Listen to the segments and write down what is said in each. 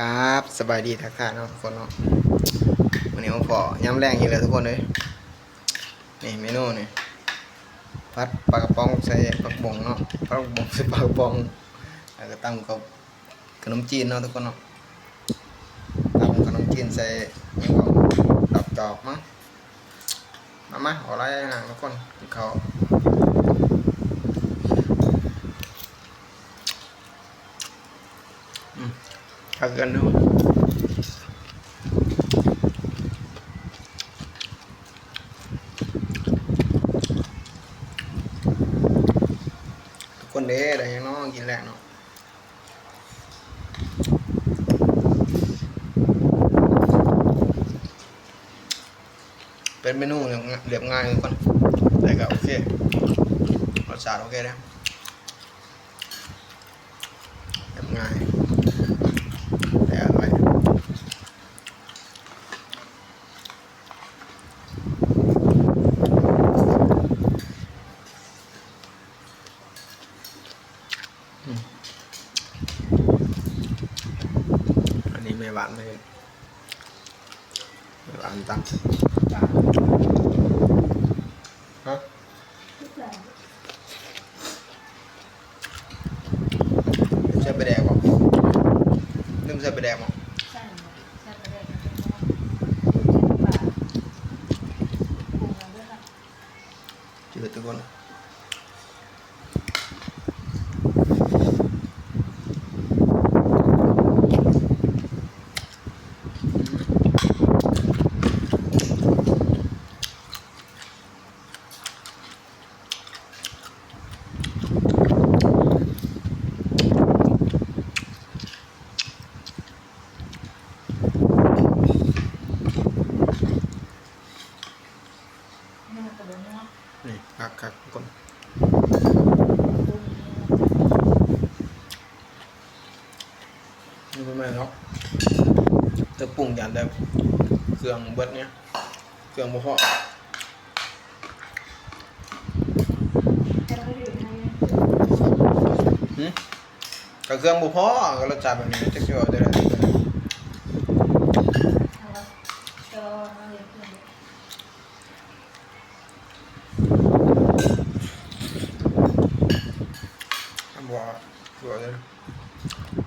ครับสบายดีทักทายเนาะทุกคนเนาะวันนี้ผมขอย้ำแรงอีกแล้วทุกคนเลยนี่เมนูนี่พัดปลากระป๋องใส่ผักบงเนาะปลากระป๋องใส่ปลากระป๋องแล้วก็ตั้งกับขนมจีนเนาะทุกคนเนาะตั้งขนมจีนใส่ยังก็ดอกจอกมั้งมามาอะไรนะทุกคนกินข้าวอืมข้าว กันดูทุกคนเด้ได้ยังน้องกินแรกเนาะเป็นเมนูเรียบง่ายเรียบง่ายทุกคนแต่ก็โอเครสชาติโอเคนะเรียบง่ายแต่อร่อย อันนี้ไม่หวานไม่ไม่หวานตังฮะใส่ไปแดกบ่ลืมใส่ไปแดกบ่ ใช่ใช่ประเด็นเป็นว่าปรุงมาด้วยค่ะ จืดทุกคนนี่มันกระเด็นเนาะ นี่คั กคักทุกคนปรุงนี่เป็นไงเนาะจะปรุงอย่างแบบเครื่องเบิดเนี่ยเครื่องบ่พอแต่ไม่ได้ให้หึก็เครื่องบ่พอก็รสชาติแบบนี้จะเชื่อได้เลย เอาละก็เอาเลยเพื่อน ทำบ่ เชื่อได้เลย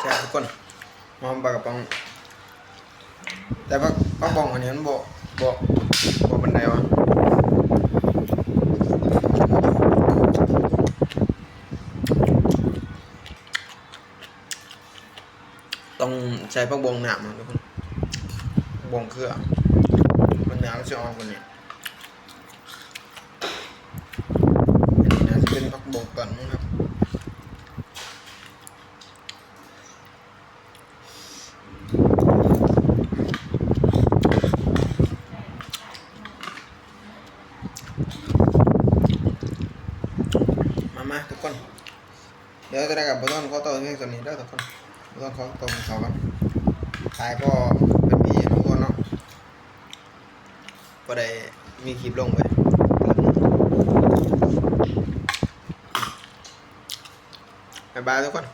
แซ่บทุกคนหอม ปลากระป๋อง แต่ว่าปลากระป๋องอันนี้มันบ่บ่บ่ปานใดวะต้องใช้ผักบงหนามอะทุกคนผักบงเครือมันหนามจะออกกว่านี้นี้น่าจะเป็นผักบงก่อนมั้งครับ มามาทุกคน เดี๋ยวจะได้กับบต้นขาโตเพียงส่วนนี้เด้ทุกคนบต้นเขาโตของเขากันตายก็เป็นมีทุกคนเนาะก็ได้มีคลิปลงไว้บ๊ายบายทุกคน